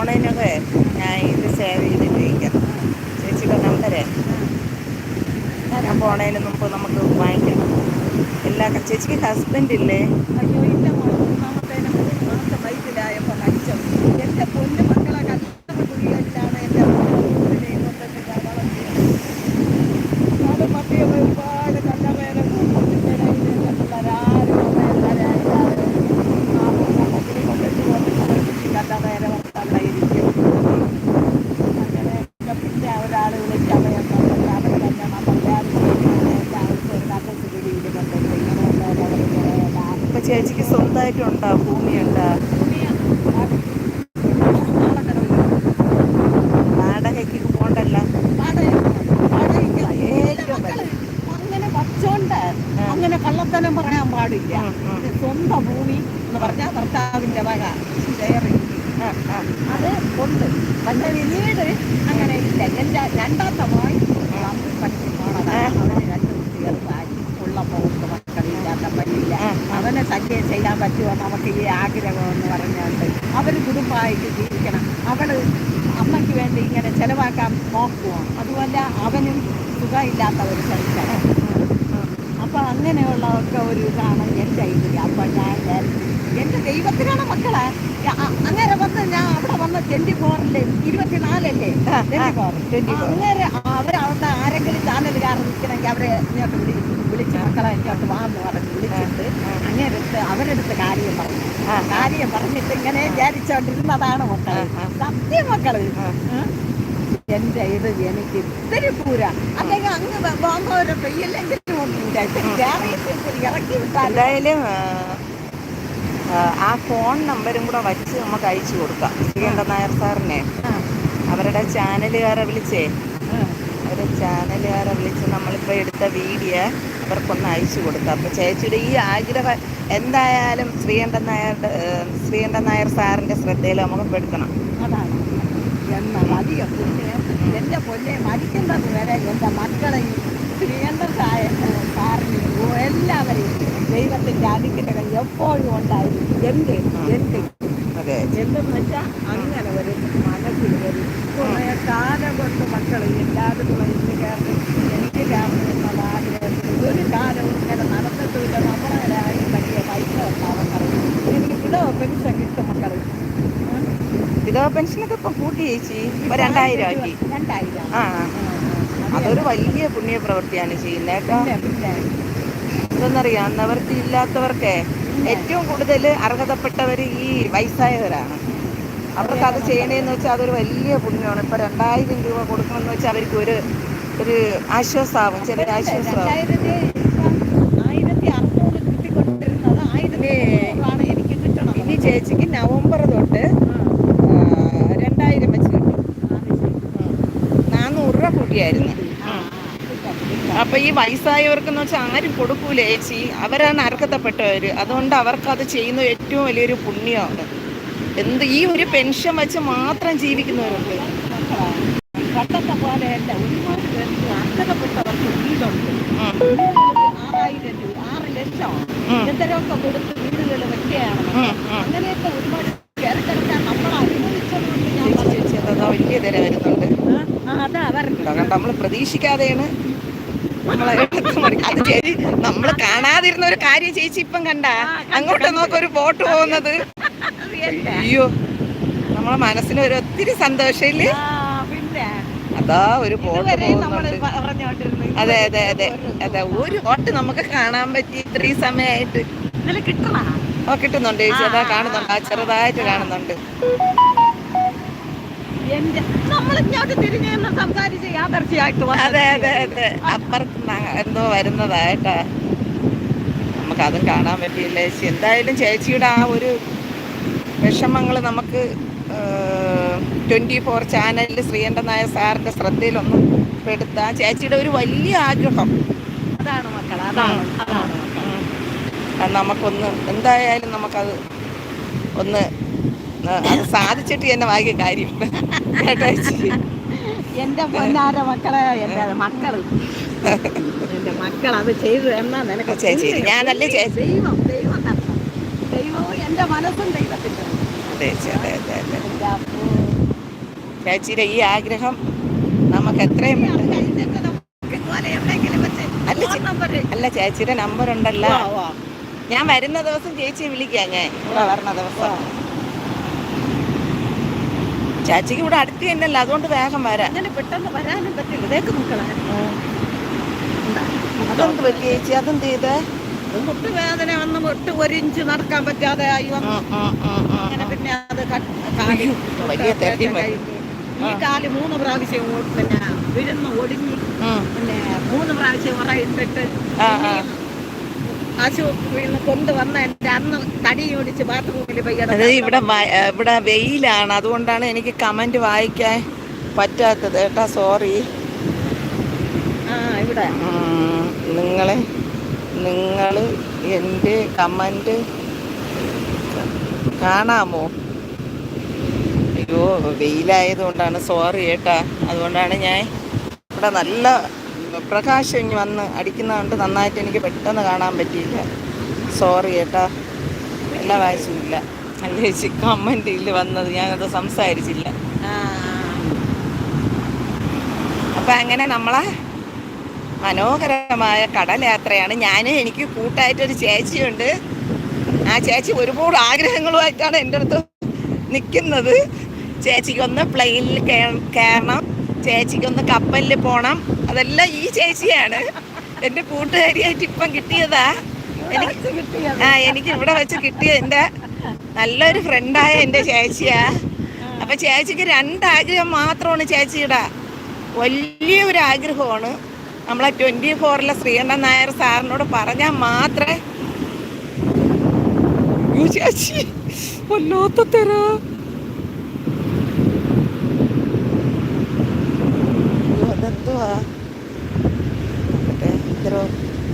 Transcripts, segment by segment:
ഓൺലൈനൊക്കെ ഞാൻ ഇത് സേവ് ചെയ്ത് ഉപയോഗിക്കാം ചേച്ചി ഞാൻ നമുക്കറിയാം അപ്പോൾ ഓൺലൈനിൽ നമുക്ക് നമുക്ക് വാങ്ങിക്കാം. എല്ലാ ചേച്ചിക്ക് ഹസ്ബൻഡ് ഇല്ലേ? ചേച്ചിക്ക് സ്വന്തമായിട്ടുണ്ടോ ഭൂമിയുണ്ടോ വാടകയ്ക്ക് പോണ്ടല്ല അങ്ങനെ വച്ചോണ്ട് അങ്ങനെ കള്ളത്തനം പറയാൻ പാടില്ല ഉം, ഉം. ഇത് സ്വന്തം ഭൂമി എന്ന് പറഞ്ഞാൽ ഭർത്താവിന്റെ വക ഷെയറിങ് അത് ഉണ്ട് പക്ഷെ പിന്നീട് അങ്ങനെ ഇല്ല എന്റെ രണ്ടാമത്തെ മോൻ തമ്മിൽ പഠിച്ച് പോണതാണ് അവന് രണ്ട് കുട്ടികളുമായി ഉള്ള പോക്ക് ഉം. അവനെ ശല്യം ചെയ്യാൻ പറ്റുമോ? നമുക്ക് ഈ ആഗ്രഹമെന്ന് പറഞ്ഞുകൊണ്ട് അവർ കുടുംബമായിട്ട് ജീവിക്കണം. അവൾ അമ്മയ്ക്ക് വേണ്ടി ഇങ്ങനെ ചിലവാക്കാൻ നോക്കുമോ അതുപോലെ അവനും സുഖമില്ലാത്ത ഒരു ചരിത്രം അപ്പോൾ അങ്ങനെയുള്ളതൊക്കെ ഒരു ഇതാണ് എന്റെ ഐഡിയ. അപ്പോൾ ഞാൻ എന്റെ ദൈവത്തിനാണ് മക്കളെ? അങ്ങനെ വന്ന് ഞാൻ അവിടെ വന്ന ട്വന്റി ഫോറിൽ ഇരുപത്തിനാലല്ലേ ആ, ആ, ട്വന്റി ഫോർ 24. അങ്ങനെ അവരവിടെ ആരെങ്കിലും ചാനലുകാർ നിൽക്കണമെങ്കിൽ അവരെ ഇങ്ങോട്ട് വിളി വിളിച്ച് മക്കളെ ഇങ്ങോട്ട് വാന്ന് പറഞ്ഞ് വിളിച്ചിട്ട് അടുത്ത് അവരെടുത്ത് കാര്യം പറഞ്ഞു. കാര്യം പറഞ്ഞിട്ട് ഇങ്ങനെ വിചാരിച്ചോണ്ടിരുന്നതാണ് മക്കൾ. സത്യം മക്കൾ? എന്റെ ഇത് എനിക്ക് ഇത്തിരി പൂര. അല്ലെങ്കിൽ അങ്ങ് ബോംബോരെ ഇല്ലെങ്കിലും ഇറക്കി എന്തായാലും ആ, ഫോൺ നമ്പരും കൂടെ വച്ച് നമുക്ക് അയച്ചു കൊടുക്കാം. ശ്രീകണ്ഠൻ നായർ സാറിനെ. അവരുടെ ചാനലുകാരെ വിളിച്ചേ. അവരുടെ ചാനലുകാരെ വിളിച്ച് നമ്മളിപ്പോൾ എടുത്ത വീഡിയോ അവർക്കൊന്ന് അയച്ചു കൊടുക്കാം. അപ്പോൾ ചേച്ചിയുടെ ഈ ആഗ്രഹം എന്തായാലും ശ്രീകണ്ഠൻ നായരുടെ ശ്രീകണ്ഠ നായർ സാറിന്റെ ശ്രദ്ധയിൽ നമുക്ക് പെടുത്തണം അതാണ്. മതിയോ എന്റെ പൊന്നെ മരിക്കുന്നത് വരെ എന്റെ മക്കളെയും ശ്രീകണ്ഠൻ സായ സാറിനെയും എല്ലാവരെയും അനുഗ്രഹം എപ്പോഴും ഉണ്ടായിരുന്നു എന്ത് എന്ത് അതെ. എന്തെന്ന് വെച്ചാൽ അങ്ങനെ ഒരു മനസ്സിൽ വരും കുറേ കാലം കൊണ്ട് മക്കൾ എല്ലാവരും ഇന്ന് കയറി എനിക്ക് കയറണം എന്നുള്ള ആഗ്രഹത്തിൽ ഒരു കാലവും ഇങ്ങനെ നടന്നിട്ടില്ല നമ്മളെ ആയി പറ്റിയ പൈസ ഉണ്ടാവാൻ പറയും എനിക്ക് വിധവ പെൻഷൻ കിട്ടും മക്കൾ വിധവ പെൻഷനൊക്കെ ഇപ്പം കൂട്ടി ചേച്ചി. രണ്ടായിരം ആക്കി. രണ്ടായിരം ആ അതൊരു വലിയ പുണ്യ പ്രവൃത്തിയാണ് ചെയ്യുന്നത് കേട്ടോ. എന്തെന്നറിയാം നിവർത്തി ഇല്ലാത്തവർക്ക് ഏറ്റവും കൂടുതൽ അർഹതപ്പെട്ടവർ ഈ വയസ്സായവരാണ്. അവർക്ക് അത് ചെയ്യണേന്ന് വെച്ചാൽ അതൊരു വലിയ പുണ്യമാണ്. ഇപ്പൊ രണ്ടായിരം രൂപ കൊടുക്കണമെന്ന് വെച്ചാൽ അവർക്ക് ഒരു ഒരു ആശ്വാസമാവും ചെറിയ ആശ്വാസമാവും ഇനി ചേച്ചിക്ക് നവംബർ തൊട്ട് രണ്ടായിരം വെച്ച് കിട്ടും. നാനൂറ് രൂപ കൂട്ടിയായിരുന്നു അപ്പൊ ഈ വയസ്സായവർക്കെന്ന് വെച്ചാൽ ആരും കൊടുക്കൂല ഏച്ചി അവരാണ് അർഹതപ്പെട്ടവർ അതുകൊണ്ട് അവർക്ക് അത് ചെയ്യുന്ന ഏറ്റവും വലിയൊരു പുണ്യമാണ്. എന്ത് ഈ ഒരു പെൻഷൻ വെച്ച് മാത്രം ജീവിക്കുന്നവരുണ്ട്. പണ്ടത്തെ പോലെയല്ല ഒരുപാട് പേർക്ക് അർഹതപ്പെട്ടവർക്ക് വീടുണ്ട്. ആറായിരം രൂപ ആറ് ലക്ഷം ഉം. കൊടുത്ത് വീടുകൾ വെക്കുകയാണ്. അങ്ങനെയൊക്കെ ഒരുപാട് പേർക്കെടുക്കാൻ നമ്മൾ അനുഭവിച്ചതുകൊണ്ട് ഞാൻ വലിയ തിര വരുന്നുണ്ട്. അതാ നമ്മൾ പ്രതീക്ഷിക്കാതെയാണ് നമ്മളെ അത് ചേച്ചി നമ്മൾ കാണാതിരുന്ന ഒരു കാര്യം ചേച്ചി ഇപ്പം കണ്ട. അങ്ങോട്ട് നോക്കൊരു ഒരു ബോട്ട് പോകുന്നത്. അയ്യോ നമ്മളെ മനസ്സിന് ഒരു ഒത്തിരി സന്തോഷമില്ലേ? അതാ ഒരു ബോട്ട് അതെ അതെ അതെ. അതെ ഒരു ബോട്ട് നമുക്ക് കാണാൻ പറ്റി ഇത്രയും സമയമായിട്ട് ഓ കിട്ടുന്നുണ്ട് ചേച്ചി. അതാ കാണുന്നുണ്ട്. ആ. ചെറുതായിട്ട് കാണുന്നുണ്ട്. എന്റെ നമ്മൾ ഇങ്ങോട്ട് തിരിഞ്ഞു നിന്ന് സംസാരിച്ച് യാദർച്ചയായിട്ട് അതെ അതെ അതെ. അപ്പുറത്ത് എന്തോ വരുന്നതായിട്ട്. നമുക്ക് അതും കാണാൻ പറ്റിയില്ല? ചേച്ചി എന്തായാലും ചേച്ചിയുടെ ആ ഒരു വിഷമങ്ങൾ നമുക്ക് ട്വന്റി ഫോർ ചാനലിൽ ശ്രീകണ്ഠൻ നായർ സാറിന്റെ ശ്രദ്ധയിലൊന്ന് പെടുത്താം. ചേച്ചിയുടെ ഒരു വലിയ ആഗ്രഹം. അതാണ് മക്കൾ അതാണ്. അതാണ്. അത് നമുക്കൊന്ന് എന്തായാലും നമുക്കത് ഒന്ന് അത് സാധിച്ചിട്ട് എന്നെ വാങ്ങിയ കാര്യം. എന്റെ പൊന്നാര മക്കളെ എന്റെ മക്കൾ. എന്റെ മക്കൾ അത് ചെയ്തു എന്നാ നിനക്ക് ചേച്ചി. ഞാനല്ലേ ചേച്ചി? ദൈവം ദൈവം ദൈവവും എന്റെ മനസ്സും എന്റെ ചേച്ചിയുടെ ഈ ആഗ്രഹം നമുക്ക് എത്രയും അല്ല ചേച്ചിയുടെ നമ്പർ ഉണ്ടല്ലോ. ഞാൻ വരുന്ന ദിവസം ചേച്ചിയെ വിളിക്കാം ഞാൻ. ഇവിടെ വരണ ദിവസം. ചേച്ചിക്ക് ഇവിടെ അടുത്ത് തന്നെയല്ല അതുകൊണ്ട് വേഗം വരാം. അങ്ങനെ പെട്ടെന്ന് വരാനും പറ്റില്ല. ഇതേക്ക് നിൽക്കണേ. അതെന്ത് പറ്റി ചേച്ചി? അതെന്ത് ചെയ്തേ? മുട്ടുവേദന വന്ന് മുട്ട് ഒരു ഇഞ്ച് നടക്കാൻ പറ്റാതെ ആയി വന്നു. അങ്ങനെ. പിന്നെ അത് വലിയ. ഈ കാൽ മൂന്ന് പ്രാവശ്യം പിന്നെ വിഴുന്ന് ഒടിഞ്ഞ്. പിന്നെ മൂന്ന് പ്രാവശ്യം ഉറയിട്ടിട്ട്. ആശുപത്രിയിൽ കൊണ്ടുവന്ന എന്റെ അന്ന് തടി ഓടിച്ച് ബാത്റൂമിൽ അത് ഇവിടെ ഇവിടെ വെയിലാണ്. അതുകൊണ്ടാണ് എനിക്ക് കമന്റ് വായിക്കാൻ പറ്റാത്തത്. കേട്ടാ സോറി ആ ഇവിടെ. നിങ്ങളെ നിങ്ങൾ എന്റെ കമന്റ് കാണാമോ? അയ്യോ വെയിലായതുകൊണ്ടാണ്. സോറി കേട്ടാ അതുകൊണ്ടാണ് ഞാൻ ഇവിടെ നല്ല പ്രകാശം ഇനി വന്ന് അടിക്കുന്നതുകൊണ്ട് നന്നായിട്ട് എനിക്ക് പെട്ടെന്ന് കാണാൻ പറ്റിയില്ല. സോറി കേട്ടോ എല്ലാ വായിച്ചില്ല അല്ല ചേച്ചി? കമന്റിൽ വന്നത് ഞാനത് സംസാരിച്ചില്ല. അപ്പം അങ്ങനെ നമ്മളെ മനോഹരമായ കടലയാത്രയാണ് ഞാൻ എനിക്ക് കൂട്ടായിട്ടൊരു ചേച്ചിയുണ്ട്. ആ ചേച്ചി ഒരുപാട് ആഗ്രഹങ്ങളുമായിട്ടാണ് എന്റെ അടുത്ത് നിൽക്കുന്നത്. ചേച്ചിക്കൊന്ന് പ്ലെയിനിൽ കയറണം. ചേച്ചിക്കൊന്ന് കപ്പലിൽ പോണം. അതെല്ലാം ഈ ചേച്ചിയാണ്. എന്റെ കൂട്ടുകാരിയായിട്ട് ഇപ്പം കിട്ടിയതാ. എനിക്ക് ആ എനിക്ക് ഇവിടെ വെച്ച് കിട്ടിയ എന്റെ നല്ലൊരു ഫ്രണ്ടായ എന്റെ ചേച്ചിയാ. അപ്പൊ ചേച്ചിക്ക് രണ്ടാഗ്രഹം മാത്രമാണ് ചേച്ചിയുടെ. വലിയൊരു ആഗ്രഹമാണ്. നമ്മളെ ട്വന്റി ഫോറിലെ ശ്രീകണ്ഠൻ നായർ സാറിനോട് പറഞ്ഞാൽ മാത്രമേ ചേച്ചി വല്ലാത്ത തരാ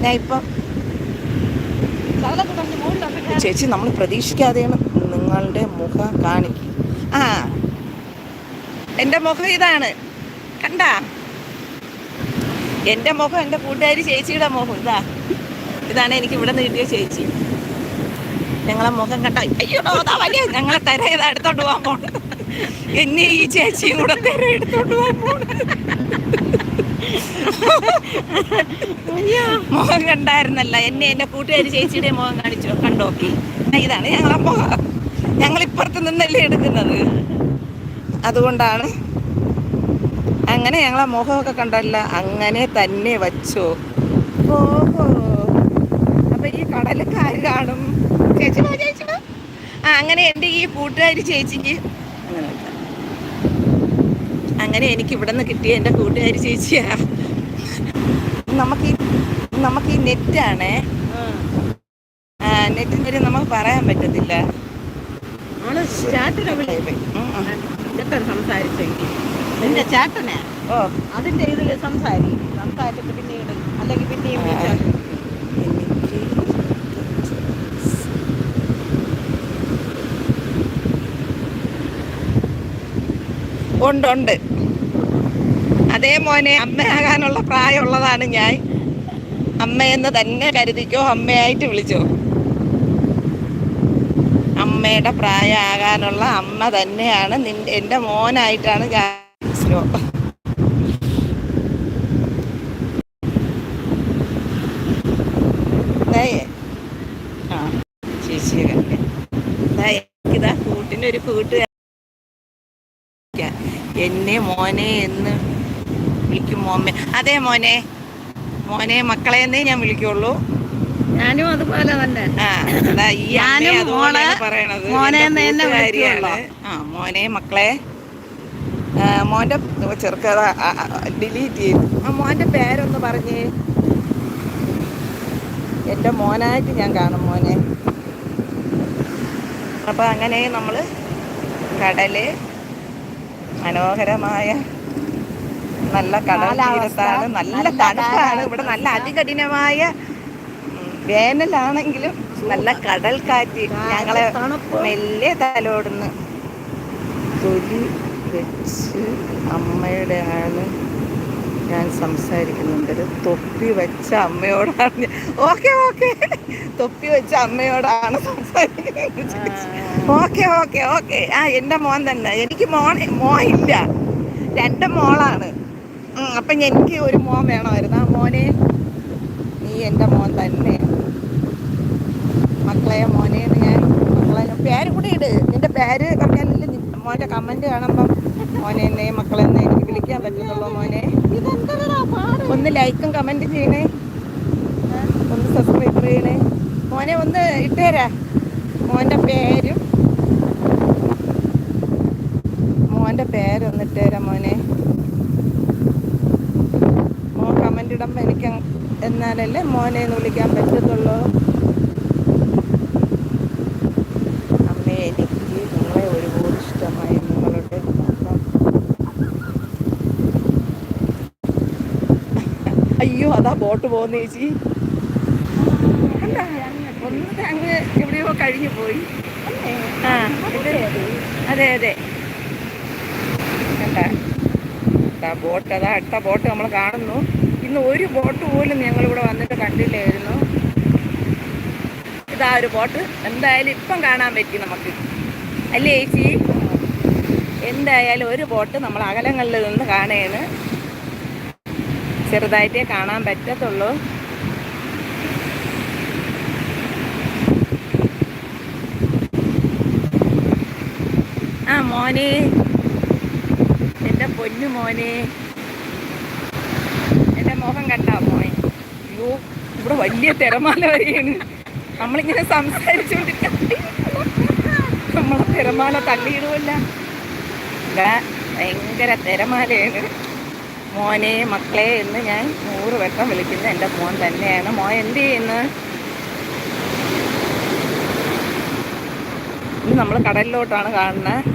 ഞാൻ ഇപ്പം. ചേച്ചി നമ്മൾ പ്രതീക്ഷിക്കാതെയാണ് നിങ്ങളുടെ മുഖം കാണിക്കും. ആ എന്റെ മുഖം ഇതാണ്. കണ്ട? എന്റെ മുഖം എന്റെ കൂട്ടുകാരി ചേച്ചിയുടെ മുഖം ഇതാ. ഇതാണ് എനിക്ക് ഇവിടെ നിന്ന് കിട്ടിയ ചേച്ചി. ഞങ്ങളെ മുഖം കണ്ട അയ്യോ അതാ വലിയ ഞങ്ങളെ തെര ഇത് എടുത്തോണ്ട് പോകാൻ പോണ്. എന്നെ ഈ ചേച്ചിയും കൂടെ തെര എടുത്തോണ്ട് പോകാൻ പോണ്. മുഖം കണ്ടായിരുന്നല്ല. എന്നെ എന്റെ കൂട്ടുകാരി ചേച്ചിയുടെ മുഖം കാണിച്ചു. കണ്ടോക്കി ഇതാണ് ഞങ്ങളെ മുഖം ഞങ്ങൾ ഇപ്പുറത്ത് നിന്നല്ലേ എടുക്കുന്നത്. അതുകൊണ്ടാണ് അങ്ങനെ ഞങ്ങളെ മുഖമൊക്കെ കണ്ടല്ല അങ്ങനെ തന്നെ വച്ചോ. ഓഹോ അപ്പൊ ഈ കടലക്കാർ കാണും. ചേച്ചി ചേച്ചി ആ അങ്ങനെ എന്റെ ഈ കൂട്ടുകാരി ചേച്ചിക്ക്. അങ്ങനെ എനിക്ക് ഇവിടെ നിന്ന് കിട്ടിയ എന്റെ കൂട്ടുകാരി ചേച്ചിയാ. നമുക്ക് ഈ നമുക്ക് ഈ നെറ്റാണേ. നെറ്റിന് കാര്യം നമുക്ക് പറയാൻ പറ്റത്തില്ല. സംസാരിച്ചെങ്കിൽ ചേട്ടനെ ഓ അതിന്റെ ഇതിൽ സംസാരിക്കും സംസാരിച്ചിട്ട് പിന്നീട് അല്ലെങ്കിൽ പിന്നെയും. ഉണ്ട് ഉണ്ട്. അതേ മോനെ അമ്മയാകാനുള്ള പ്രായമുള്ളതാണ് ഞാൻ. അമ്മയെന്ന് തന്നെ കരുതിക്കോ അമ്മയായിട്ട് വിളിച്ചോ. അമ്മയുടെ പ്രായമാകാനുള്ള അമ്മ തന്നെയാണ് നിന്റെ എന്റെ മോനായിട്ടാണ് ഞാൻ ആ ചേച്ചിയെ എന്നെ മോനെ എന്ന് വിളിക്കും മോമ്മ അതെ മോനെ. മോനെ മക്കളെ എന്നേ ഞാൻ വിളിക്കുള്ളൂ. ഞാനും അതുപോലെ തന്നെ. ഞാനും മോളെ മോനെ ആ മോനെ മക്കളെ. മോന്റെ ചെറുക്കഥ ഡിലീറ്റ് ചെയ്തു. ആ മോന്റെ പേരൊന്ന് പറഞ്ഞേ. എന്റെ മോനായിട്ട് ഞാൻ കാണും മോനെ. അപ്പൊ അങ്ങനെ നമ്മൾ കടൽ മനോഹരമായ നല്ല കടൽ തീരത്താണ് നല്ല തണുപ്പാണ്. ഇവിടെ നല്ല. അതികഠിനമായ വേനലാണെങ്കിലും നല്ല കടൽ കാറ്റ് ഞങ്ങളെ മെല്ലെ തലോടുന്നു. തൊലി വെച്ച് അമ്മയുടെ ആണ് ഞാൻ സംസാരിക്കുന്നുണ്ട് തൊപ്പി വെച്ച അമ്മയോടാണ് ഓക്കെ ഓക്കെ. തൊപ്പി വെച്ച അമ്മയോടാണ് സംസാരിക്കുന്നത്. Okay okay okay. ആ എന്റെ മോൻ തന്നെ. എനിക്ക് മോൻ ഇല്ല. രണ്ട് മോളാണ്. അപ്പം എനിക്ക് ഒരു മോൻ വേണമായിരുന്നു. ആ മോനെ നീ എന്റെ മോൻ തന്നെ. മക്കളെ മോനെ എന്ന് ഞാൻ മക്കളെ പേര് കൂടി ഇട്. നിന്റെ പേര് പറഞ്ഞാലല്ലേ മോന്റെ മോന്റെ കമന്റ് കാണുമ്പം മോനെ എന്നെ മക്കളെ എന്നെ എനിക്ക് വിളിക്കാൻ പറ്റത്തുള്ളൂ മോനെ. ഒന്ന് ലൈക്കും കമന്റും ചെയ്യണേ. ഒന്ന് സബ്സ്ക്രൈബ് ചെയ്യണേ. മോനെ ഒന്ന് ഇട്ടുതരാ മോന്റെ പേരും. മോന്റെ പേരൊന്നിട്ടേരാ മോനെ മോൻ കമന്റ് എനിക്ക് എന്നാലല്ലേ മോനെ എന്ന് വിളിക്കാൻ പറ്റത്തുള്ളൂ? അമ്മേ എനിക്ക് നിങ്ങളെ ഒരുപാട് ഇഷ്ടമായി. നിങ്ങളുടെ. അയ്യോ അതാ ബോട്ട് പോകുന്ന ചേച്ചി? ഒന്ന് അങ്ങ് എവിടെയോ കഴിഞ്ഞു പോയി. ആ അതെ അതെ. കണ്ട ബോട്ട് അതാ അടുത്ത ബോട്ട് നമ്മൾ കാണുന്നു. ഇന്ന് ഒരു ബോട്ട് പോലും ഞങ്ങളിവിടെ വന്നിട്ട് കണ്ടില്ലായിരുന്നു. ഇതാ ഒരു ബോട്ട്. എന്തായാലും ഇപ്പം കാണാൻ പറ്റി നമുക്ക്. അല്ലേ ചേച്ചി? എന്തായാലും ഒരു ബോട്ട് നമ്മൾ അകലങ്ങളിൽ നിന്ന് കാണുകയാണ് ചെറുതായിട്ടേ കാണാൻ പറ്റത്തുള്ളൂ. ആ മോനെ. എന്റെ പൊന്നു മോനെ. കണ്ടാ മോനെ. അയ്യോ ഇവിടെ വലിയ തിരമാല വരികയാണ് നമ്മളിങ്ങനെ സംസാരിച്ചുകൊണ്ടിരിക്കുക നമ്മളെ തിരമാല തള്ളിയിടുമല്ല ഭയങ്കര തിരമാലയാണ്. മോനെ മക്കളെ എന്ന് ഞാൻ നൂറ് വട്ടം വിളിക്കുന്നത് എന്റെ മോൻ തന്നെയാണ്. മോൻ എന്ത് ചെയ്യുന്നു? ഇന്ന് നമ്മൾ കടലിലോട്ടാണ് കാണുന്നത്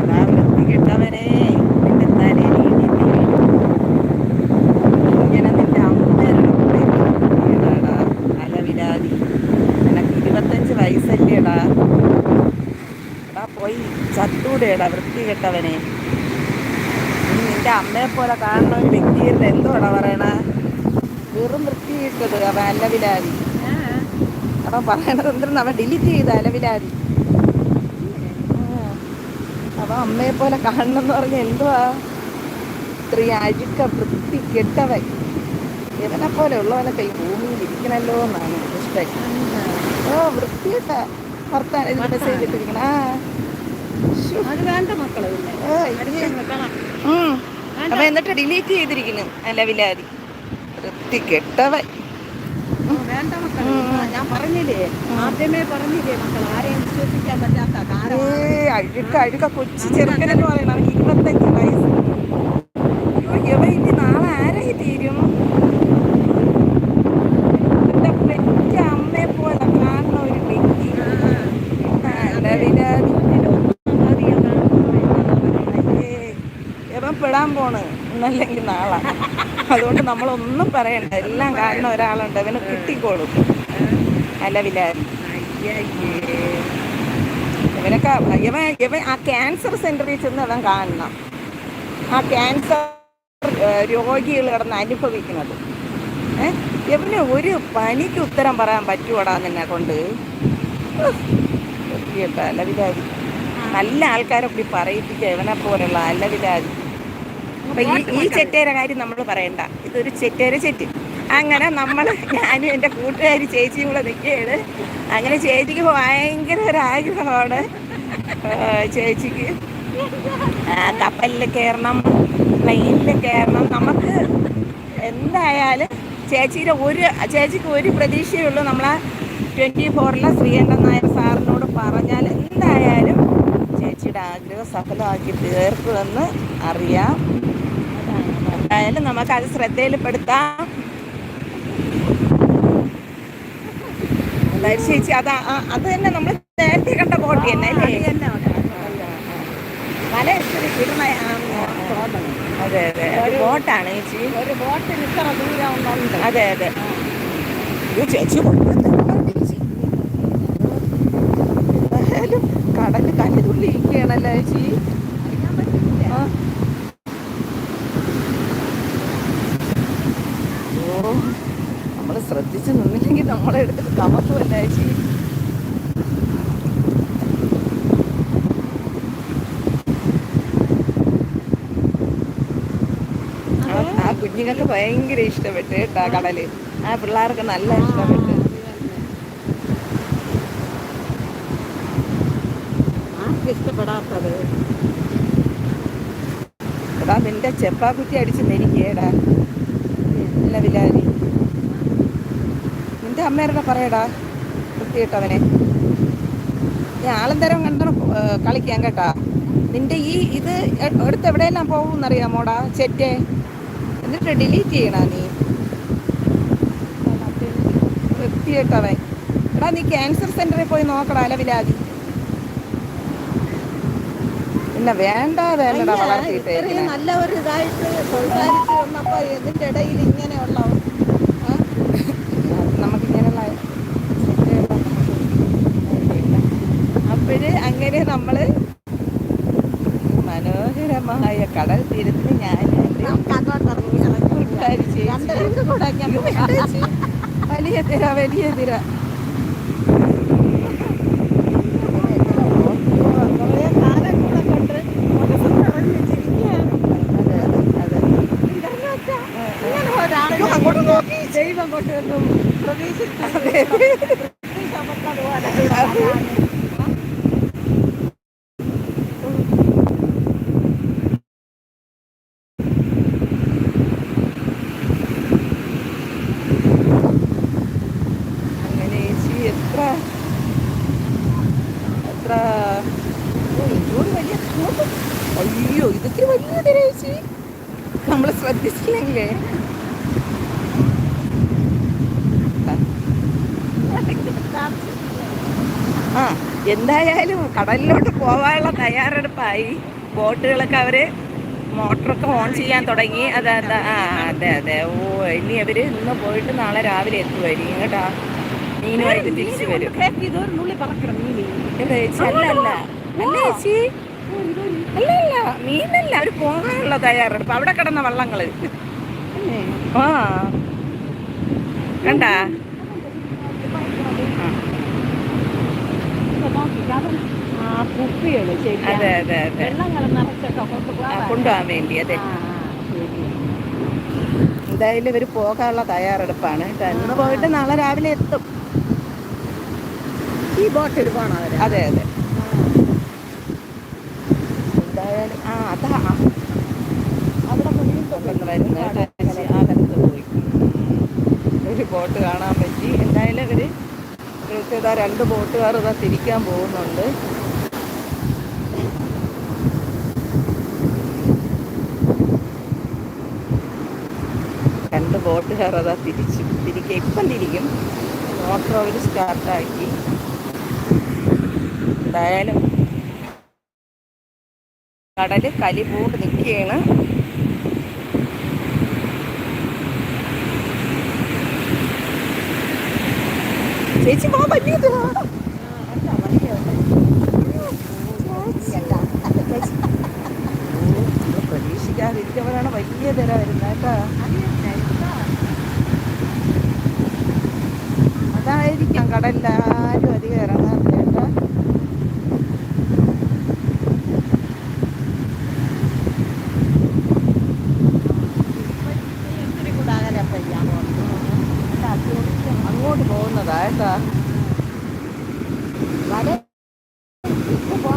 എടാ വൃത്തികെട്ടവനെ, നിന്റെ തലയിൽ ഇടി ഇങ്ങനെ നിന്റെ അമ്മയുടെ കൂടെ വീണാടാ, അലവിലാതി. നിനക്ക് ഇരുപത്തഞ്ച് വയസ്സല്ലേടാ എടാ പോയി ചത്തൂടെടാ വൃത്തികെട്ടവനെ. കെട്ടവനെ നിന്റെ അമ്മയെ പോലെ കാണുന്ന ഒരു വ്യക്തിയുടെ എന്തോടാ പറയണ? വെറും വൃത്തിയിട്ടത് അവൻ അലവിലാതി അവൻ പറയണത് എന്തിനാ? അവൻ ഡിലീറ്റ് ചെയ്ത അലവിലാതി അവ അമ്മയെ പോലെ കാണണമെന്ന് പറഞ്ഞ എന്തുവാ? ഇത്രയും അഴുക്ക വൃത്തി കെട്ടവൻ ഇവനെ പോലെ ഉള്ളവനൊക്കെ ഈ ഭൂമിയിൽ ഇരിക്കണല്ലോ എന്നാണ് ഇഷ്ടം. ഓ വൃത്തിയിട്ട ഭർത്താൻ ഇത് മെസ്സേജ് ഇട്ടിരിക്കണേ. ആ. അവൻ എന്നിട്ട് ഡിലീറ്റ് ചെയ്തിരിക്കുന്നു. അലവിലാതി വൃത്തി കെട്ടവൻ വേണ്ട മക്കളെ. ഞാൻ പറഞ്ഞില്ലേ? ആദ്യമേ പറഞ്ഞില്ലേ മക്കൾ ആരെയും വിശ്വസിക്കാൻ പറ്റാത്ത അഴുക്ക അഴുക്ക കൊച്ചു ചെറുക്കനെന്ന് പറയണം. അവൻ ഇരുപത്തഞ്ച് വയസ്സ് അയ്യോ ഇവ ഇനി നാളെ ആരായി തീരും എന്റെ പെറ്റ അമ്മയെ പോലെ കാണുന്ന ഒരു വ്യക്തി അലവിലാതി അയ്യേ, ഇവൻ പെടാൻ പോണ് ഇന്നല്ലെങ്കിൽ നാളെ. അതുകൊണ്ട് നമ്മളൊന്നും പറയണ്ട. എല്ലാം കാരണം ഒരാളുണ്ട്. അവന് കിട്ടിക്കോളും. അലവിലായിരുന്നു ഇവനൊക്കെ ഇവൻ ഇവൻ ആ ക്യാൻസർ സെന്ററിൽ ചെന്ന് അവൻ കാണണം. ആ ക്യാൻസർ രോഗികൾ കിടന്ന് അനുഭവിക്കുന്നത്. ഏ? ഇവന് ഒരു പനിക്ക് ഉത്തരം പറയാൻ പറ്റുവോടാ നിന്നെ കൊണ്ട്? കേട്ടോ അലവിലാതി നല്ല ആൾക്കാരെ കൂടി പറയിപ്പിക്കുക ഇവനെ പോലുള്ള അലവിലാതി അപ്പൊ ഈ ഈ ചെറ്റേരെ കാര്യം നമ്മൾ പറയണ്ട. ഇതൊരു ചെറ്റേര ചെറ്റ്. അങ്ങനെ നമ്മൾ ഞാനും എന്റെ കൂട്ടുകാരി ചേച്ചിയും കൂടെ നിൽക്കുകയാണ്. അങ്ങനെ ചേച്ചിക്ക് ഭയങ്കര ഒരു ആഗ്രഹമാണ് ചേച്ചിക്ക്. കപ്പലിൽ കയറണം പ്ലെയിനിൽ കയറണം. നമുക്ക് എന്തായാലും ചേച്ചിയുടെ ഒരു ചേച്ചിക്ക് ഒരു പ്രതീക്ഷയുള്ളൂ നമ്മളെ ട്വന്റി ഫോറിലെ ശ്രീകണ്ഠൻ നായർ സാറിനോട് പറഞ്ഞാൽ എന്തായാലും ചേച്ചിയുടെ ആഗ്രഹം സഫലമാക്കി തീർക്കുമെന്ന് അറിയാം. എന്തായാലും നമുക്കത് ശ്രദ്ധയിൽപ്പെടുത്താം. എന്തായാലും ചേച്ചി അതാ അത് തന്നെ നമ്മൾ നേരത്തെ കണ്ട ബോട്ട് തന്നെ അല്ലേ? അതെ അതെ ഒരു ബോട്ടാണ് ചേച്ചി. ഒരു ബോട്ടിന് ഇത്ര ദൂരം അതെ അതെ. ചേച്ചി എന്തായാലും കടൽ കല്ലുതുള്ളി ഇരിക്കുകയാണല്ലോ ചേച്ചി. അറിയാൻ പറ്റില്ല എടുത്തിട്ട് ആ കുഞ്ഞുങ്ങൾക്ക് ഭയങ്കര ഇഷ്ടപ്പെട്ട് കേട്ടാ കടൽ. ആ പിള്ളേർക്ക് നല്ല ഇഷ്ടപ്പെട്ട്. ഇഷ്ടപ്പെടാത്തത്? എടാ നിന്റെ ചെപ്പാക്കുറ്റി അടിച്ച് മരിക്കേടാ നല്ല വിലാരി. നിന്റെ അമ്മേരുടെ പറയടാ കുത്തിയിട്ടവനെ ഞാൻ ആളെന്തരം കണ്ടോ കളിക്കാൻ കേട്ടാ. നിന്റെ ഈ ഇത് എടുത്ത് എവിടെയെല്ലാം പോകുമെന്നറിയാമോടാ ചെറ്റേ? എന്നിട്ട് ഡിലീറ്റ് ചെയ്യണ നീ. വൃത്തിയിട്ടവൻ എടാ നീ ക്യാൻസർ സെന്ററിൽ പോയി നോക്കടാ അലവിലാതി. പിന്നെ വേണ്ട വേണ്ടടാ വളർത്തിയിട്ടേ നല്ല ഒരു ഇതായിട്ട് സംസാരിച്ച് വന്നപ്പോ ഇതിന്റെ ഇടയിൽ ഇങ്ങനെയുള്ള ആ? നമുക്കിങ്ങനെയുള്ള അപ്പോഴ് അങ്ങനെ നമ്മൾ മനോഹരമായ കടൽ തീരത്ത് ഞാൻ നമുക്ക് അങ്ങോട്ട് ഇറങ്ങി ഇറങ്ങി കൂട്ടുകാരി ചേച്ചി. രണ്ടുപേർക്കും കൂടെ ഞാൻ അയ്യോ. വലിയ തിര വലിയ തിര കുറേ കാലം കൂടെ കൊണ്ട് മനസ്സ് നിറഞ്ഞ് ചിരിക്കുകയാണ്. അതെ അതെ അതെ ഇതെന്ന് വെച്ചാ ഇങ്ങനെ ഒരാളെ അയ്യോ, അങ്ങോട്ട് നോക്കി. ദൈവം കൊണ്ടൊന്നും പ്രതീക്ഷിച്ചു അതെ. അങ്ങനെ ചേച്ചി എത്ര എത്ര ഓ, ഇതുകൊണ്ട് വലിയ സ്മൂത്ത്. അയ്യോ ഇതൊക്കെ വലിയ തിര ചേച്ചി നമ്മൾ ശ്രദ്ധിച്ചില്ലെങ്കിലേ ആ എന്തായാലും കടലിലോട്ട് പോകാനുള്ള തയ്യാറെടുപ്പായി. ബോട്ടുകളൊക്കെ അവർ മോട്ടറൊക്കെ ഓൺ ചെയ്യാൻ തുടങ്ങി. അതെ അതെ ആ അതെ അതെ. ഓ ഇനി അവർ ഇന്ന് പോയിട്ട് നാളെ രാവിലെ എത്തുമായിരിക്കും കേട്ടാ മീനുമായിട്ട് തിരിച്ചു വരും. ചേച്ചി? അല്ല ചേച്ചി? അല്ല അല്ല. മീനല്ല അവർ പോകാനുള്ള തയ്യാറെടുപ്പ്. അവിടെ കിടന്ന വള്ളങ്ങൾ. ആ. കണ്ടാ ആ, ആ കുപ്പികൾ ശരി അതെ അതെ അതെ. വെള്ളങ്ങൾ നിറച്ചൊക്കെ ആ, കൊണ്ടുപോകാൻ കൊണ്ടുപോകാൻ വേണ്ടി അതെ. എന്തായാലും ഇവർ പോകാനുള്ള തയ്യാറെടുപ്പാണ് ഇന്ന് പോയിട്ട് നാളെ രാവിലെ എത്തും. ഈ ബോട്ട് പോണം അവർ? അതെ അതെ. എന്തായാലും ആ അതാ. അവിടെ വീണ്ടും പോയി. ഒരു ബോട്ട് കാണാൻ പറ്റി എന്തായാലും ഇവർ ഇവർക്ക് ഇതാ രണ്ട് ബോട്ടുകാർ ഇതാ തിരിക്കാൻ പോകുന്നുണ്ട്. രണ്ട് ബോട്ടുകാർ അതാ തിരിച്ചു തിരിക്കുക ഇപ്പം തിരിക്കും മോട്ടർ അവർ സ്റ്റാർട്ടാക്കി. എന്തായാലും കടൽ കലി പൂണ്ട് നിൽക്കുകയാണ്. ചേച്ചി പോകാൻ പറ്റിയത് പ്രതീക്ഷിക്കാതിരിക്കവരാണ് വലിയ തിര അതായിരിക്കാം കടലില്ല